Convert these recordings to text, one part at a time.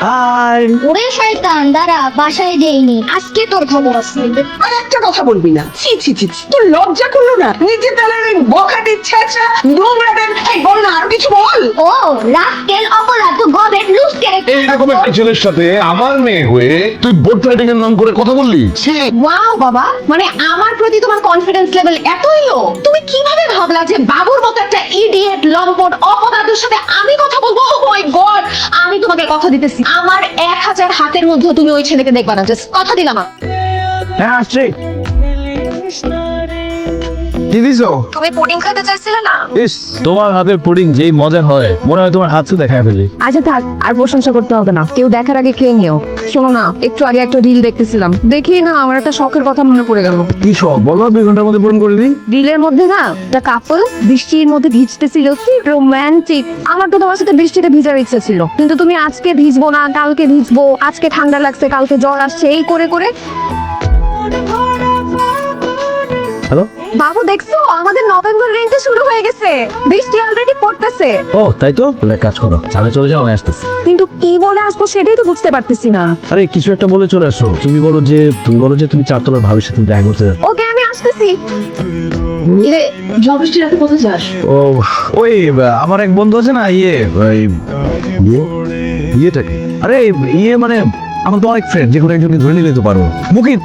আর ওরে শয়তান দাঁড়া বাসায় দেইনি আজকে তোর খবর আছে। আর একটা কথা বলবি না। ছি ছি ছি ছি। তোর লজ্জা করল না? নিজে তালের ওই বখাটি ছেঁচা নোংরাদের এই বল না আর কিছু বল। ও রাস্কেল অপরাধ গবেট লুজ এইরকম একটা ছেলের সাথে আমার মেয়ে হয়ে তুই বোট রাইডিং এর নাম করে কথা বললি? ওয়াও বাবা। মানে আমার প্রতি তোমার কনফিডেন্স লেভেল এতই লো তুমি কীভাবে ভাবলা যে বাবুর মতো একটা ইডিয়েট লম্পট অপদাদের সাথে আমি কথা বলব? ও মাই গড আমি তোমাকে কথা দিতেছি। আমার এক হাজার হাতের মধ্যে তুমি ওই ছেলেকে দেখবা না। জাস্ট কথা দিলাম হ্যাঁ আসছে। কি দিছো তুমি পুডিং খেতে চাইছিলে না? ইস। তোমার হাতের পুডিং যেই মজা হয় মনে হয় তোমার হাতও দেখায় ফেলি। আচ্ছা থাক আর প্রশংসা করতে হবে না। কেউ দেখার আগে খেয়ে নিও। শোনো না একটু আগে একটা রিল দেখতেছিলাম। দেখি না আমার একটা শখের কথা মনে পড়ে গেল। কি সব বলো দুই ঘণ্টার মধ্যে পূরণ করে দিই। রিলের মধ্যে না একটা কাপল বৃষ্টির মধ্যে ভিজতেছিল। কি রোমান্টিক আমার তো তোমার সাথে বৃষ্টিতে ভিজার ইচ্ছা ছিল। কিন্তু তুমি আজকে ভিজবো না কালকে ভিজবো। আজকে ঠান্ডা লাগছে কালকে জ্বর আসছে। এই করে করে হ্যালো? বাবু দেখছ? আমাদের নভেম্বর রেঞ্জে শুরু হয়ে গেছে। বৃষ্টি অলরেডি পড়তেছে। ও তাই তো? তাহলে কাজ করো চালে চলে যাও আমি আসতেছি। কিন্তু কি বলে আসব সেটাই তো বুঝতে পারতেছি না। আরে কিছু একটা বলে চলে আসো। তুমি বলো যে তুমি বলো যে তুমি চারতলার ভাবির সাথে দেখা করতে যাচ্ছ। ওকে আমি আসতেছি। এরে রাতে কোথায় যাস? ও ওই আমার এক বন্ধু আছে না ইয়ে ইয়ে ইয়েটাকে। আরে ইয়ে মানে আমার তো অনেক ফ্রেন্ড যে কোনো একজনকে ধরে নিয়ে যেতে পারো মুকিত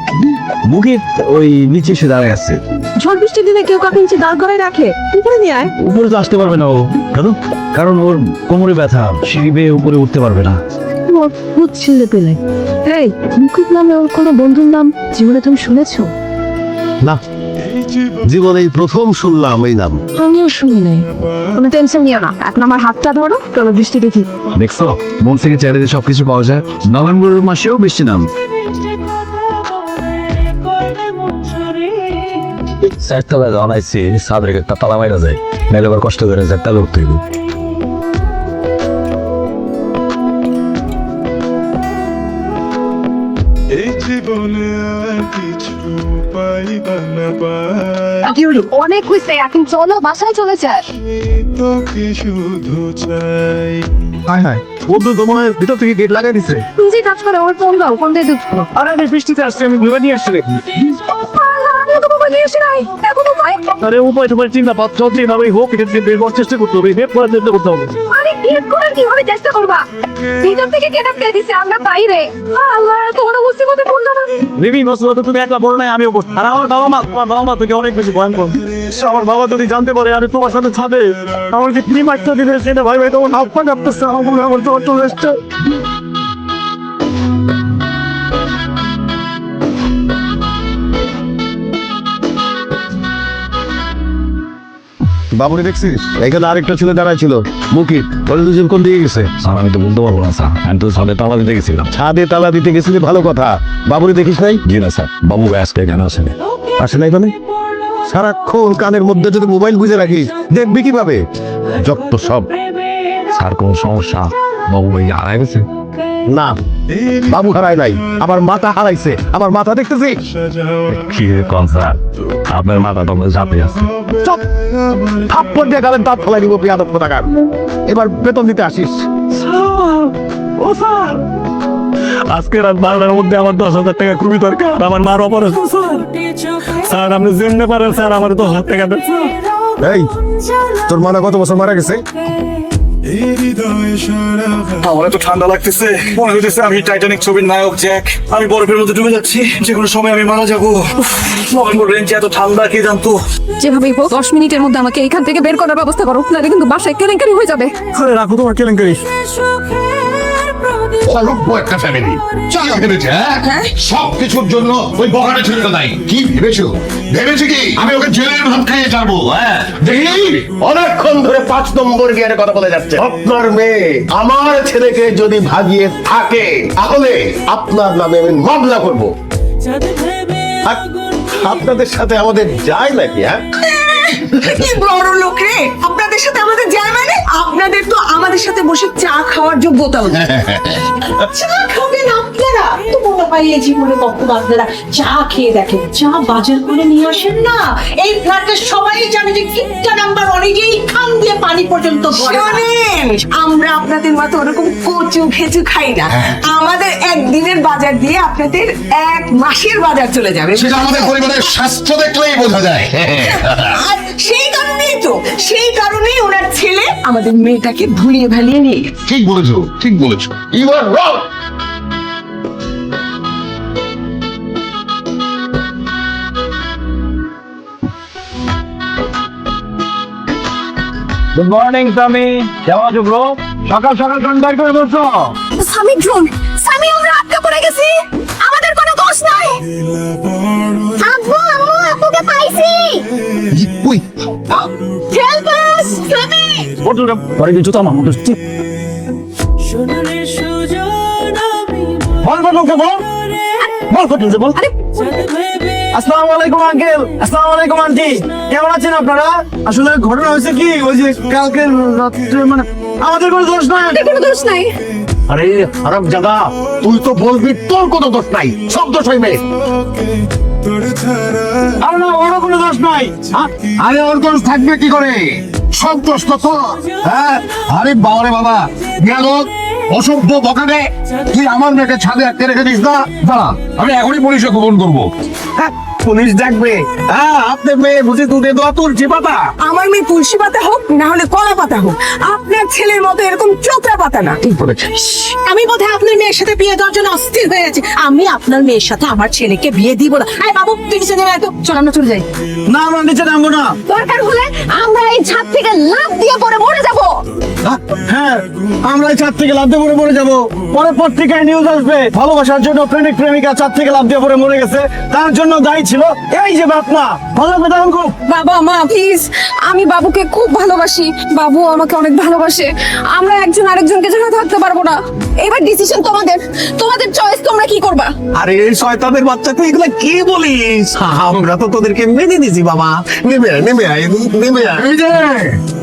মুকিত ওই নিচে এসে দাঁড়ায় আছে। ঝড় বৃষ্টির দিনে কেউ কাকে নিচে দাঁড় করায় রাখে? উপরে নিয়ে আয়। উপরে তো আসতে পারবে না ও। দাদু কারণ ওর কোমরে ব্যথা সিঁড়ি বেয়ে উপরে উঠতে পারবে না। অদ্ভুত ছেলে পেলে। এই মুকুট নামে ওর কোনো বন্ধুর নাম জীবনে তুমি শুনেছো? না। জীবনে প্রথম শুনলাম এই নাম। আমিও শুনি নাই। তুমি টেনশন নিও না। এখন আমার হাতটা ধরো চলো বৃষ্টি দেখি। দেখছ? মন থেকে চাইলে সবকিছু পাওয়া যায়। নভেম্বর মাসেও বৃষ্টি নাম। চারতলা জানাইছি সাদের একটা তালা মাইরা যায় নাইলে আবার কষ্ট করে চারটা লোক তৈরি এই জীবনে আর কিছু না পাই অনেক হয়েছে এখন চলো বাসায় চলে যাস তোকে শুধু চাই। হায় হায় বন্ধু তোমার ভিতর থেকে গেট লাগাই দিছে। নিজে কাজ করে আমার ফোন দাও। ফোন দিয়ে দিচ্ছ আর আমি বৃষ্টিতে আসছি আমি ঘুরে নিয়ে আসছি আরে উপায় তোমার চিন্তা পাচ্ছ যেভাবে হোক এটা বের করার চেষ্টা করতে হবে। বের করার চেষ্টা করতে হবে। আরে গেট করে কীভাবে চেষ্টা করবা? ভিতর থেকে গেট আপ দিছে আমরা বাইরে। আল্লাহ তোমার মুসিবতে পড়ল না। রিমি তুমি একলা বড় নাই আমিও বসছি আর আমার বাবা মা তোমার বাবা মা তোকে অনেক বেশি ভয়ঙ্কর। আমার বাবা যদি জানতে পারে আমি তোমার সাথে ছাদে আমার যে ক্রিম একটা দিলে সেটা ভাই ভাই তোমার হাত পা কাঁপতেছে আমার মনে হয় আমার তোমার বাবুরে দেখছিস? এখানে আরেকটা ছেলে দাঁড়ায় ছিল। মুকিত বলে দুজন কোন দিকে গেছে? স্যার আমি তো বলতে পারব না স্যার। আমি তো ছাদে তালা দিতে গেছিলাম। ছাদে তালা দিতে গেছিলি? ভালো কথা। বাবুরে দেখিস নাই? জি না স্যার। বাবু আজকে এখানে আসেনি। আসে নাই মানে? সারাক্ষণ কানের মধ্যে যদি মোবাইল গুজে রাখিস দেখবি কীভাবে? যত সব। স্যার কোনো সমস্যা? বাবু ভাই হারাই গেছে না বাবু হারায় নাই। আমার মাথা হারাইছে। আমার মাথা দেখতেছিস সাজাও কি কন আপনার মাথা তো চাপে আছে। চপ থাপ্পড় দিয়ে গালের দাঁত ফলাই দিব পিয়াদব টাকার এবার বেতন দিতে আসিস। ও স্যার আজকে রাত বারোটার মধ্যে আমার দশ হাজার টাকা খুবই দরকার। আমার মার অপারেশন। স্যার আপনি জানতে পারেন স্যার আমার দশ হাজার টাকা এই তোর মানা কত বছর মারা গেছে? আমার এত ঠান্ডা লাগতেছে। মনে হইতেছে আমি টাইটানিক ছবির নায়ক জ্যাক আমি বরফের মধ্যে ডুবে যাচ্ছি। যে কোনো সময় আমি মারা যাব। নভেম্বর রেঞ্জে এত ঠান্ডা কে জানতো? যেভাবেই হোক দশ মিনিটের মধ্যে আমাকে এখান থেকে বের করার ব্যবস্থা করো নাহলে কিন্তু বাসায় কেলেঙ্কারি হয়ে যাবে। আরে রাখো তোমার কেলেঙ্কারি। একটা ফ্যামিলি যা ভেবেছে হ্যাঁ? সব কিছুর জন্য ওই ছেলেটা নাই। কি ভেবেছো? ভেবেছে কি? আমি ওকে জেলের ভাত খাইয়ে ছাড়বো হ্যাঁ? দেখি। অনেকক্ষণ ধরে পাঁচ নম্বর গিয়ারে কথা বলে যাচ্ছে। আপনার মেয়ে আমার ছেলেকে যদি ভাগিয়ে থাকে তাহলে আপনার নামে আমি মামলা করব। আপনাদের সাথে আমাদের যায় নাকি হ্যাঁ? কি বড় লোক রে? আপনাদের সাথে আমাদের যায় মানে? আপনাদের তো আমাদের সাথে বসে চা খাওয়ার যোগ্যতাও নেই চা খাবেন আপনারা? স্বার্থপূর্ণ পাই এই জীবনে কখনো আপনারা চা খেয়ে দেখেন। চা বাজার করে নিয়ে আসেন না। এই ফ্ল্যাটের সবাই জানে যে নাম্বার অনেকেই খান দিয়ে পানি পর্যন্ত শোনেন আমরা আপনাদের মতো ওরকম কচু খেচু খাই না। আমাদের একদিনের বাজার দিয়ে আপনাদের এক মাসের বাজার চলে যাবে। সেটা আমাদের পরিবারের স্বাস্থ্য দেখলেই বোঝা যায়। আর আমাদের মেয়েটাকে ভুলিয়ে ভালিয়ে নিয়ে গেছে। ঠিক বলেছ ঠিক বলেছ। You are wrong good morning স্বামী কেমন আছো ব্রো সকাল সকাল কন্ট্যাক্ট করে বলছো? স্বামী ড্রোন স্বামী আমরা আটকা পড়ে গেছি। আমাদের কোনো দোষ নাই। আব্বু স্বামী পরে কিছু তো আমার মতো বল বল ওকে বল। বল বল। বল আসসালামু আলাইকুম আঙ্কেল আসসালামু আলাইকুম আন্টি কেমন আছেন আপনারা? আসলে ঘটনা হয়েছে কি ওই যে কালকে রাত্রে মানে আমাদের কোনো দোষ নাই। কোনো দোষ নাই। আরে খারাপ জায়গা তুই তো বলবি তোর কোনো দোষ নাই। সব দোষ হইবে তোর আরে না ওর কোনো দোষ নাই। হ্যাঁ? আরে ওর দোষ থাকবে কি করে? দোষ তো হ্যাঁ? আরে বাবারে বাবা, গেল অসভ্য বকানে তুই আমার মেয়েকে ছাদে আটকে রেখে দিস না। দাঁড়া, আমি এখনই পুলিশে খবর করব। পুলিশ ডাকবে হ্যাঁ আপনার মেয়ে বুঝে দুধে দোয়া তুলছি পাতা। আমার মেয়ে তুলসী পাতা হোক না হলে কলা পাতা হোক আপনার ছেলের মতো এরকম চোপড়া পাতা না। ঠিক বলেছিস আমি বোধহয় আপনার মেয়ের সাথে বিয়ে দেওয়ার জন্য অস্থির হয়ে আছি। আমি আপনার মেয়ের সাথে আমার ছেলেকে বিয়ে দিব না। আয় বাবু তুই নিচে নেমে আয় তো। চল আমরা চলে যাই। না আমরা নিচে নামবো না। দরকার হলে আমরা এই ছাদ থেকে লাফ দিয়ে পড়ে মরে যাব। হ্যাঁ আমরা এই ছাদ থেকে লাফ দিয়ে পড়ে মরে যাব। পরে পত্রিকায় নিউজ আসবে। ভালোবাসার জন্য প্রেমিক প্রেমিকা ছাদ থেকে লাফ দিয়ে পড়ে মরে গেছে। তার জন্য দায়ী ছিল? এই যে বাপনা ভালো কথা খুব বাবা মা প্লিজ আমি বাবুকে খুব ভালোবাসি। বাবু আমাকে অনেক ভালোবাসে। আমরা একজন আরেকজনকে ছাড়া থাকতে পারব না। এবার ডিসিশন তোমাদের। তোমাদের চয়েস তোমরা কি করবা? আরে শয়তানের বাচ্চা তুই এগুলা কি বলিস? আমরা তো তোদেরকে মেনে দিছি বাবা। নেমে আয় নেমে আয় নেমে আয়